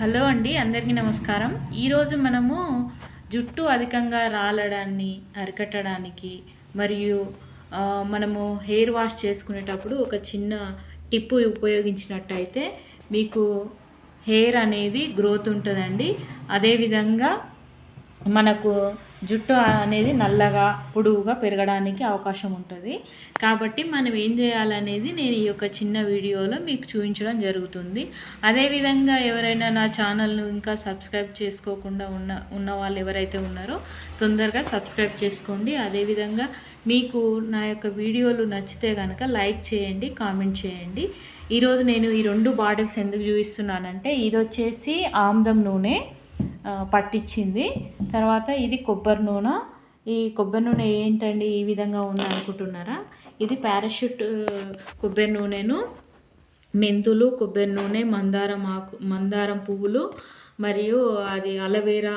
Hello అండి అందరికీ నమస్కారం. ఈరోజు మనము జుట్టు అధికంగా రాలడాన్ని అరికట్టడానికి మరియు మనము హెయిర్ వాష్ చేసుకునేటప్పుడు ఒక చిన్న టిప్పు ఉపయోగించినట్టయితే మీకు హెయిర్ అనేది గ్రోత్ ఉంటుందండి. అదేవిధంగా మనకు జుట్టు అనేది నల్లగా పొడువుగా పెరగడానికి అవకాశం ఉంటుంది. కాబట్టి మనం ఏం చేయాలనేది నేను ఈ యొక్క చిన్న వీడియోలో మీకు చూపించడం జరుగుతుంది. అదేవిధంగా ఎవరైనా నా ఛానల్ను ఇంకా సబ్స్క్రైబ్ చేసుకోకుండా ఉన్న ఉన్న వాళ్ళు ఎవరైతే ఉన్నారో తొందరగా సబ్స్క్రైబ్ చేసుకోండి. అదేవిధంగా మీకు నా యొక్క వీడియోలు నచ్చితే కనుక లైక్ చేయండి కామెంట్ చేయండి. ఈరోజు నేను ఈ రెండు బాటిల్స్ ఎందుకు చూపిస్తున్నానంటే ఇది వచ్చేసి ఆమ్దం నూనె. పట్టించింది. తర్వాత ఇది కొబ్బరి నూనె. ఈ కొబ్బరి నూనె ఏంటండి? ఈ విధంగా ఉంది అనుకుంటున్నారా? ఇది పారాషూట్ కొబ్బరి నూనెను. మెంతులు కొబ్బరి నూనె మందారం ఆకు మందారం పువ్వులు మరియు అది అలవేరా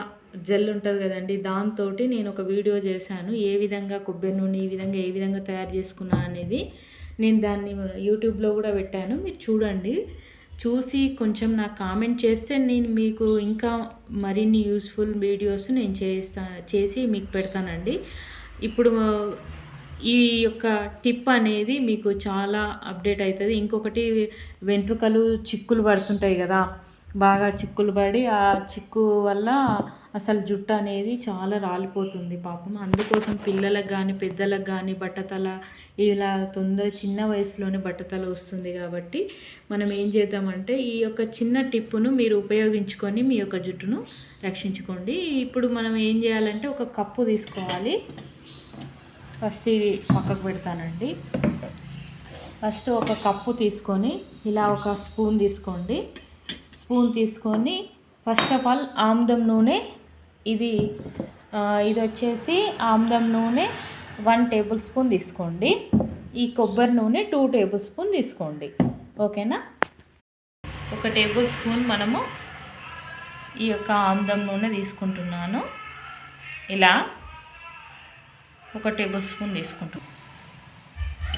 జెల్ ఉంటుంది కదండి. దాంతో నేను ఒక వీడియో చేశాను. ఏ విధంగా కొబ్బరి నూనె ఈ విధంగా ఏ విధంగా తయారు చేసుకున్నా అనేది నేను దాన్ని యూట్యూబ్లో కూడా పెట్టాను. మీరు చూడండి. చూసి కొంచెం నాకు కామెంట్ చేస్తే నేను మీకు ఇంకా మరిన్ని యూస్ఫుల్ వీడియోస్ నేను చేస్తా చేసి మీకు పెడతానండి. ఇప్పుడు ఈ యొక్క టిప్ అనేది మీకు చాలా అప్డేట్ అవుతుంది ఇంకొకటి వెంట్రుకలు చిక్కులు పడుతుంటాయి కదా. బాగా చిక్కులు పడి ఆ చిక్కు వల్ల అసలు జుట్టు అనేది చాలా రాలిపోతుంది పాపం. అందుకోసం పిల్లలకు కానీ పెద్దలకు కానీ బట్టతల ఇలా తొందర చిన్న వయసులోనే బట్టతల వస్తుంది కాబట్టి మనం ఏం చేద్దామంటే ఈ యొక్క చిన్న టిప్పును మీరు ఉపయోగించుకొని మీ యొక్క జుట్టును రక్షించుకోండి. ఇప్పుడు మనం ఏం చేయాలంటే ఒక కప్పు తీసుకోవాలి. ఫస్ట్ ఇది పక్కకు పెడతానండి. ఫస్ట్ ఒక కప్పు తీసుకొని ఇలా ఒక స్పూన్ తీసుకోండి. స్పూన్ తీసుకొని ఫస్ట్ ఆఫ్ ఆల్ ఆముదం నూనె ఇది ఇది వచ్చేసి ఆముదం నూనె వన్ టేబుల్ స్పూన్ తీసుకోండి. ఈ కొబ్బరి నూనె టూ టేబుల్ స్పూన్ తీసుకోండి. ఓకేనా? ఒక టేబుల్ స్పూన్ మనము ఈ యొక్క ఆముదం నూనె తీసుకుంటున్నాను. ఇలా ఒక టేబుల్ స్పూన్ తీసుకుంటాం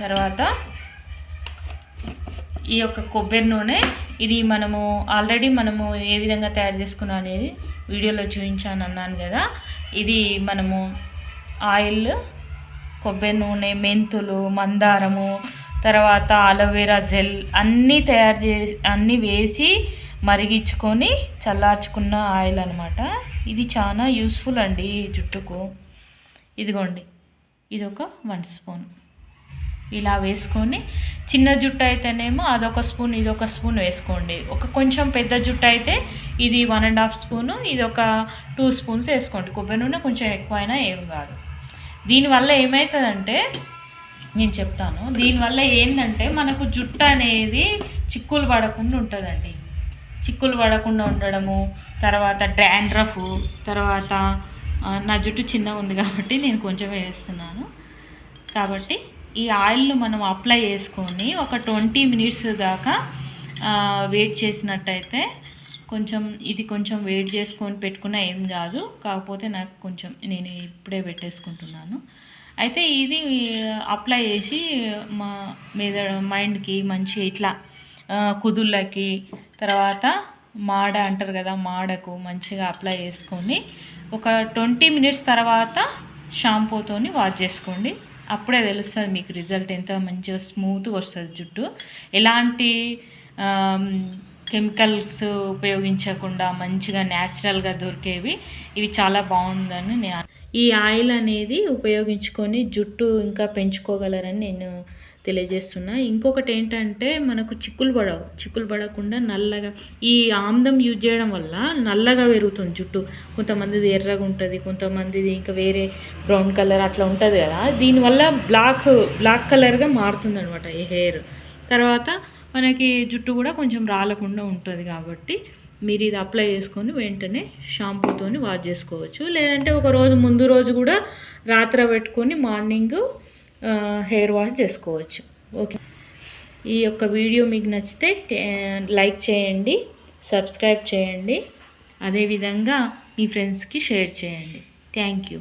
తర్వాత ఈ యొక్క కొబ్బరి నూనె ఇది మనము ఆల్రెడీ మనము ఏ విధంగా తయారు చేసుకున్నాం అనేది వీడియోలో చూపించాను అన్నాను కదా. ఇది మనము ఆయిల్ కొబ్బరి నూనె మెంతులు మందారము తర్వాత అలోవెరా జెల్ అన్నీ తయారు చేసి అన్నీ వేసి మరిగించుకొని చల్లార్చుకున్న ఆయిల్ అనమాట ఇది చాలా యూస్ఫుల్ అండి జుట్టుకు. ఇదిగోండి. ఇది ఒక వన్ స్పూన్. ఇలా వేసుకొని చిన్న జుట్టు అయితేనేమో అదొక స్పూన్ ఇది ఒక స్పూన్ వేసుకోండి. ఒక కొంచెం పెద్ద జుట్టు అయితే ఇది వన్ అండ్ హాఫ్ స్పూను ఇది ఒక టూ స్పూన్స్ వేసుకోండి. కొబ్బరి నూనె కొంచెం ఎక్కువైనా ఏం కాదు. దీనివల్ల ఏమవుతుందంటే నేను చెప్తాను. దీనివల్ల ఏంటంటే మనకు జుట్టు అనేది చిక్కులు పడకుండా ఉంటుందండి. చిక్కులు పడకుండా ఉండడము తర్వాత డ్యాండ్రఫ్ తర్వాత నా జుట్టు చిన్నగా ఉంది కాబట్టి నేను కొంచెం వేస్తున్నాను. కాబట్టి ఈ ఆయిల్ను మనం అప్లై చేసుకొని ఒక ట్వంటీ మినిట్స్ దాకా వెయిట్ చేసినట్టయితే కొంచెం ఇది కొంచెం వెయిట్ చేసుకొని పెట్టుకున్నా ఏం కాదు. కాకపోతే నాకు కొంచెం నేను ఇప్పుడే పెట్టేసుకుంటున్నాను. అయితే ఇది అప్లై చేసి మా మీద మైండ్కి మంచి ఇట్లా కుదుళ్ళకి తర్వాత మాడ అంటారు కదా మాడకు మంచిగా అప్లై చేసుకొని ఒక ట్వంటీ మినిట్స్ తర్వాత షాంపూతోని వాష్ చేసుకోండి. అప్పుడే తెలుస్తుంది మీకు రిజల్ట్ ఎంత మంచిగా స్మూత్గా వస్తుంది జుట్టు. ఎలాంటి కెమికల్స్ ఉపయోగించకుండా మంచిగా న్యాచురల్గా దొరికేవి ఇవి చాలా బాగుందని నేను ఈ ఆయిల్ అనేది ఉపయోగించుకొని జుట్టు ఇంకా పెంచుకోగలరని నేను తెలియజేస్తున్నా. ఇంకొకటి ఏంటంటే మనకు చిక్కులు పడవు. చిక్కులు పడకుండా నల్లగా ఈ ఆమ్దం యూజ్ చేయడం వల్ల నల్లగా పెరుగుతుంది జుట్టు. కొంతమందిది ఎర్రగా ఉంటుంది కొంతమందిది ఇంకా వేరే బ్రౌన్ కలర్ అట్లా ఉంటుంది కదా. దీనివల్ల బ్లాక్ బ్లాక్ కలర్గా మారుతుంది అనమాట ఈ హెయిర్. తర్వాత మనకి జుట్టు కూడా కొంచెం రాలకుండా ఉంటుంది కాబట్టి మీరు ఇది అప్లై చేసుకొని వెంటనే షాంపూతోని వాష్ చేసుకోవచ్చు. లేదంటే ఒక రోజు ముందు రోజు కూడా రాత్రి పెట్టుకొని మార్నింగ్ హెయిర్ వాష్ చేసుకోవచ్చు. ఓకే ఈ యొక్క వీడియో మీకు నచ్చితే లైక్ చేయండి సబ్స్క్రైబ్ చేయండి. అదేవిధంగా మీ ఫ్రెండ్స్కి షేర్ చేయండి. Thank you